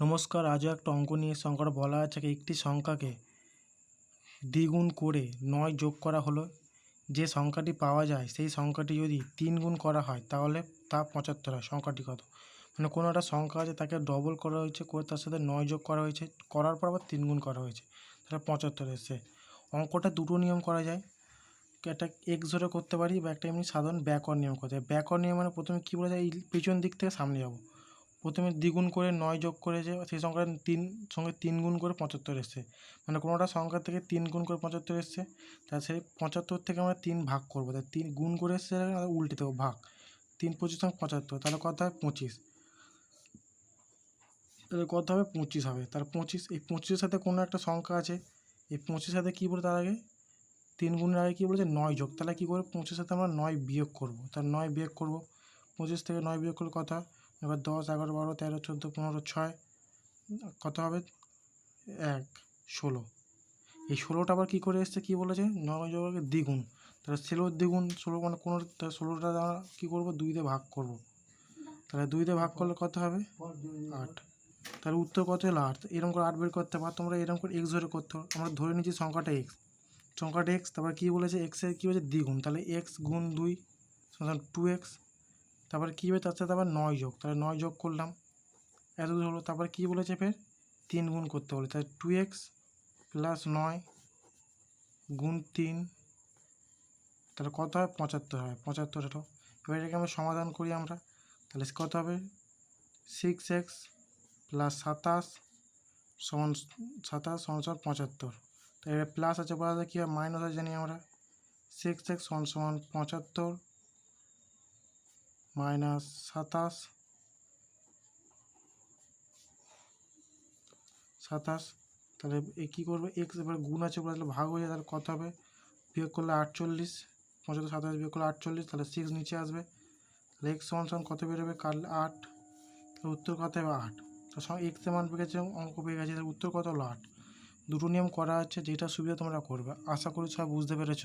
নমস্কার, আজও একটা অঙ্ক নিয়ে অঙ্কটা বলা আছে একটি সংখ্যাকে দ্বিগুণ করে নয় যোগ করা হলো। যে সংখ্যাটি পাওয়া যায়, সেই সংখ্যাটি যদি তিন গুণ করা হয়, তাহলে তা পঁচাত্তর হয়। সংখ্যাটি কত? মানে কোনো একটা সংখ্যা আছে, তাকে ডবল করা হয়েছে, করে তার সাথে নয় যোগ করা হয়েছে, করার পর আবার তিন গুণ করা হয়েছে, তাহলে পঁচাত্তর এসছে। অঙ্কটা দুটো নিয়ম করা যায়। একটা এক্স ধরে করতে পারি বা একটা এমনি সাধারণ ব্যাকওয়ার্ড নিয়ম করতে হয় ব্যাকওয়ার্ড নিয়ম মানে প্রথমে কী বলা যায়? এই পিছন দিক থেকে সামনে যাব। প্রথমে দ্বিগুণ করে নয় যোগ করেছে, সেই সংখ্যাটা তিন, সঙ্গে তিন গুণ করে পঁচাত্তর এসছে। মানে কোনোটা সংখ্যা থেকে তিন গুণ করে পঁচাত্তর এসছে তা সেই পঁচাত্তর থেকে আমরা তিন ভাগ করব। তাই তিন গুণ করে এসছে উল্টে দেবো ভাগ। তিন পঁচিশ সঙ্গে পঁচাত্তর, তাহলে কত হয় পঁচিশ? তাহলে কত হবে পঁচিশ হবে। তার পঁচিশ, এই পঁচিশের সাথে কোনো একটা সংখ্যা আছে, এই পঁচিশের সাথে কী বলে তার আগে? তিন গুণের আগে কী বলেছে? নয় যোগ। তাহলে কী করব পঁচিশের সাথে আমরা নয় বিয়োগ করব। তার নয় বিয়োগ করব, পঁচিশ থেকে নয় বিয়োগ করলে হয়? এবার দশ, এগারো, বারো, তেরো, চোদ্দ, পনেরো, ছয়, কত হবে? এক, ষোলো। এই ষোলোটা আবার কী করে এসছে, কী বলেছে? নয় দ্বিগুণ। তাহলে ষোলোর দ্বিগুণ, ষোলো মানে কোনো তাহলে ষোলোটা আমরা কী করব? দুই দিয়ে ভাগ করব। তাহলে দুই দিয়ে ভাগ করলে কত হবে? আট। তাহলে উত্তর কত হলো? আট। এরকম করে আট বের করতে পারো। তোমরা এরকম করে এক্স ধরে করতে আমরা ধরে নিচ্ছি সংখ্যাটা এক্স সংখ্যাটা এক্স তারপর কী বলেছে? এক্সের কী বলেছে? দ্বিগুণ। তাহলে এক্স গুণ দুই টু এক্স তারপরে কী হবে? তার সাথে আবার নয় যোগ। তাহলে নয় যোগ করলাম। এত দূর হলো। তারপর কী বলেছে ফের? তিন গুণ করতে বলে। তাহলে টু এক্স প্লাস নয় গুণ তিন। তাহলে কত হয়? পঁচাত্তর হয়। পঁচাত্তর হলো। এবার এটাকে আমরা সমাধান করি আমরা। তাহলে কত হবে? সিক্স এক্স প্লাস সাতাশ সমান সাতাশ সমান সমান পঁচাত্তর। তো এবার প্লাস আছে বলা যায় কী? হয় মাইনাস আছে জানি আমরা। সিক্স এক্স সমান সমান পঁচাত্তর মাইনাস সাতাশ সাতাশ, তাহলে এ কী করবে? এক্স এবার গুণ আছে বলে তাহলে ভাগ হয়ে যায়, তাহলে কত হবে? বিয়োগ করলে আটচল্লিশ, পঁচাত্তর, সাতাশ বিয়োগ করলে আটচল্লিশ, তাহলে সিক্স নিচে আসবে। তাহলে এক্স সমান সমান কত বেরোবে? কাটলে আট, তাহলে উত্তর কত হবে? আট। তার সঙ্গে এক্সের মান পেয়ে গেছে, অঙ্ক পেয়ে গেছে, তাহলে উত্তর কত হলো? আট। দুটো নিয়ম করা আছে, যেটা সুবিধা তোমরা করবে। আশা করি সব বুঝতে পেরেছ।